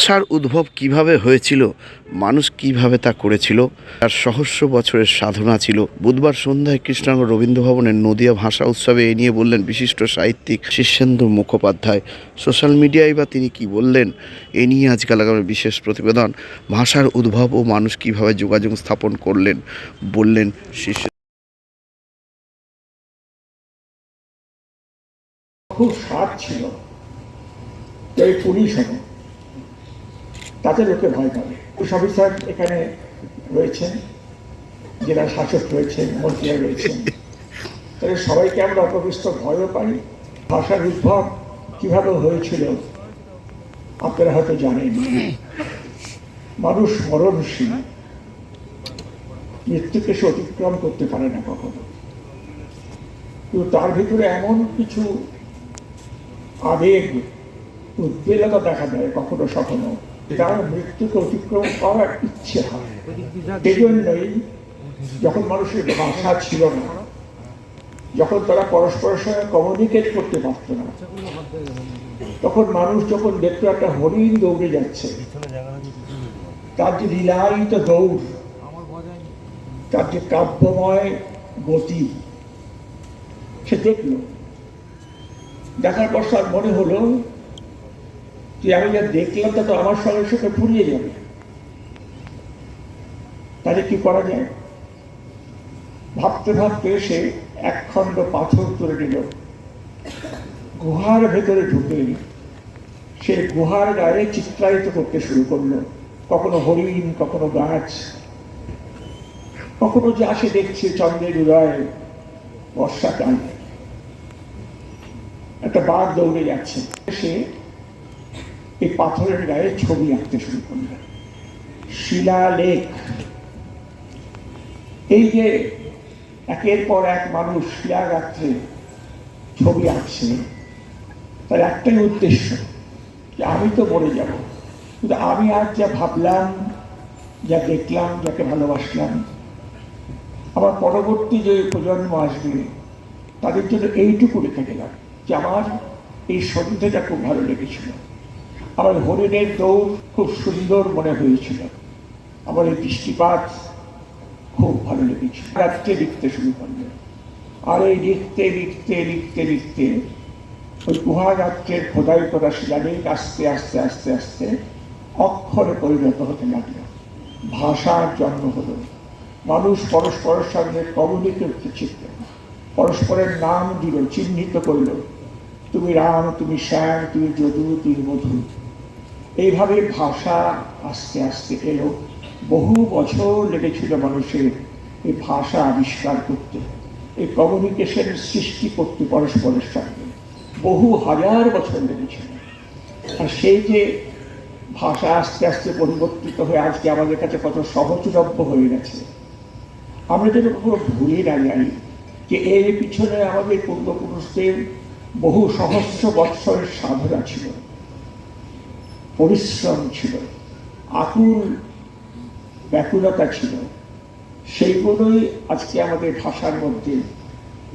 ভাষার উদ্ভব কীভাবে হয়েছিল, মানুষ কীভাবে তা করেছিল, তার সহস্র বছরের সাধনা ছিল। বুধবার সন্ধ্যায় কৃষ্ণাঙ্গ রবীন্দ্র ভবনের নদিয়া ভাষা উৎসবে এ নিয়ে বললেন বিশিষ্ট সাহিত্যিক শীর্ষেন্দু মুখোপাধ্যায়। সোশ্যাল মিডিয়ায় বা তিনি কি বললেন, এ নিয়ে আজকাল আগামী বিশেষ প্রতিবেদন। ভাষার উদ্ভব ও মানুষ কীভাবে যোগাযোগ স্থাপন করলেন, বললেন শীর্ষ খুব স্বাদ ছিল। তো এই পুলিশ হলো তাতে লোকে ভয় পাবে পুলিশ অফিসার এখানে রয়েছেন জেলার শাসক রয়েছেন, মন্ত্রীরা রয়েছেন। তাহলে সবাইকে আমরা অপবিস্তর ভয়ও পাই, ভাষার উদ্ভব কীভাবে হয়েছিল, আপনারা হয়তো জানেন। মানুষ মরণশীল, মৃত্যুকে সে অতিক্রম করতে পারে না কখনো। কিন্তু তার ভিতরে এমন কিছু আবেগ, উদ্বেলতা দেখা দেয় কখনো সখনো তার মৃত্যুকে অতিক্রম করার ইচ্ছে হয় যখন মানুষের ভাষা ছিল না, যখন তারা পরস্পরের সঙ্গে কমিউনিকেট করতে পারত না, তখন মানুষ যখন দেখতো একটা হরিণ দৌড়ে যাচ্ছে, তার যে লীলায়িত দৌড়, তার যে কাব্যময় গতি, সে দেখল। দেখার পর তার মনে হলো যে আমি যা দেখলাম তা তো আমার সঙ্গে সঙ্গে ফুরিয়ে যাবে। তাহলে কি করা যায়? ভাবতে ভাবতে সে একখণ্ড পাথর তুলে নিল। গুহার ভেতরে ঢুকে সে গুহার গায়ে চিত্রায়িত করতে শুরু করল। কখনো হরিণ, কখনো গাছ, কখনো যে আসে দেখছে চন্দ্রের উদয়, বর্ষাকাল। একটা বাঘ দৌড়ে যাচ্ছে। সে এই পাথরের গায়ে ছবি আঁকতে শুরু করল। শিলালেখ এই যে একের পর এক মানুষ শিলাগাত্রে ছবি আঁকছে, তার একটাই উদ্দেশ্য যে আমি তো মরে যাব। কিন্তু আমি আজ যা ভাবলাম, যা দেখলাম, যাকে ভালোবাসলাম, আমার পরবর্তী যে প্রজন্ম আসবে, তাদের জন্য এইটুকু রেখে গেলাম যে আমার এই সন্ধ্যেটা খুব ভালো লেগেছিল। আমার হরিণের দৌড় খুব সুন্দর মনে হয়েছিল। আমার এই বৃষ্টিপাত খুব ভালো লেগেছিল। রাত্রে লিখতে শুরু করল। আর এই লিখতে লিখতে লিখতে লিখতে ওই গুহা রাত্রের খোদাই করা শিলালেখ আস্তে আস্তে আস্তে আস্তে অক্ষরে পরিণত হতে লাগল। ভাষার জন্ম হলো। মানুষ পরস্পরের সঙ্গে কমিউনিকেট শিখল। পরস্পরের নাম দিল, চিহ্নিত করল। তুমি রাম, তুমি শ্যাম, তুমি যদু, তুমি মধু। এইভাবে ভাষা আস্তে আস্তে এলো বহু বছর লেগেছিল মানুষের এই ভাষা আবিষ্কার করতে। এই কমিউনিকেশন সৃষ্টি করতে পরস্পরের সঙ্গে। বহু হাজার বছর লেগেছিল। আর সেই যে ভাষা আস্তে আস্তে পরিবর্তিত হয়ে আজকে আমাদের কাছে কত সহজলভ্য হয়ে গেছে, আমরা যেন কখনো ভুলে না যাই যে এর পিছনে আমাদের পূর্বপুরুষদের বহু সহস্র বৎসরের সাধনা ছিল। পরিশ্রম ছিল, আকুল ব্যাকুলতা ছিল, সেইগুলোই আজকে আমাদের ভাষার মধ্যে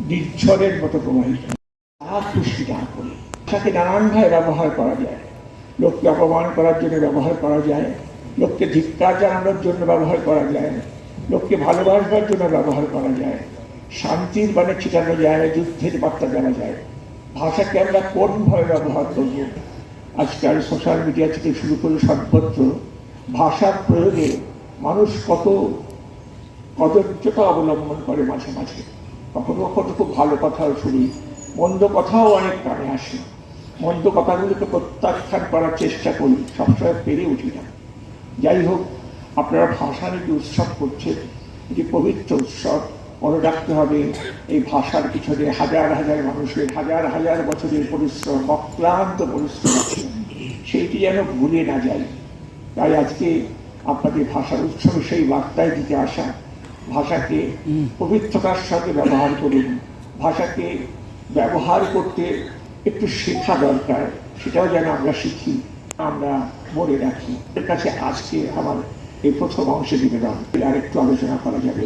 নির্ঝরের মতো প্রবাহিত যা খুশি যা করি ভাষাকে নানানভাবে ব্যবহার করা যায়। লোককে অপমান করার জন্য ব্যবহার করা যায়, লোককে ধিক্কার জানানোর জন্য ব্যবহার করা যায়, লোককে ভালোবাসবার জন্য ব্যবহার করা যায়, শান্তির বাণে ছিটানো যায়, যুদ্ধের বার্তা জানা যায়। ভাষাকে আমরা কোনভাবে ব্যবহার করব? আজকাল সোশ্যাল মিডিয়া থেকে শুরু করে সর্বত্র ভাষার প্রয়োগে মানুষ কত কদর্যতা অবলম্বন করে মাঝে মাঝে। কখনো কখনো খুব ভালো কথাও শুনি, মন্দ কথাও অনেক কানে আসে। মন্দ কথাগুলোকে প্রত্যাখ্যান করার চেষ্টা করি, সবসময় পেরে উঠি না। যাই হোক, আপনারা ভাষা নিয়ে যে উৎসব করছেন, এটি পবিত্র উৎসব। মনে রাখতে হবে, এই ভাষার পিছনে হাজার হাজার মানুষের হাজার হাজার বছরের পরিশ্রম, অক্লান্ত পরিশ্রম আছে। সেইটি যেন ভুলে না যায় তাই আজকে আপনাদের ভাষার উৎসবে সেই বার্তায় দিতে আসা, ভাষাকে পবিত্রতার সাথে ব্যবহার করুন ভাষাকে ব্যবহার করতে একটু শেখা দরকার, সেটাও যেন আমরা শিখি, আমরা মনে রাখি। এর কাছে আজকে আমার এই প্রথম অংশে নিবেদন। আর একটু আলোচনা করা যাবে।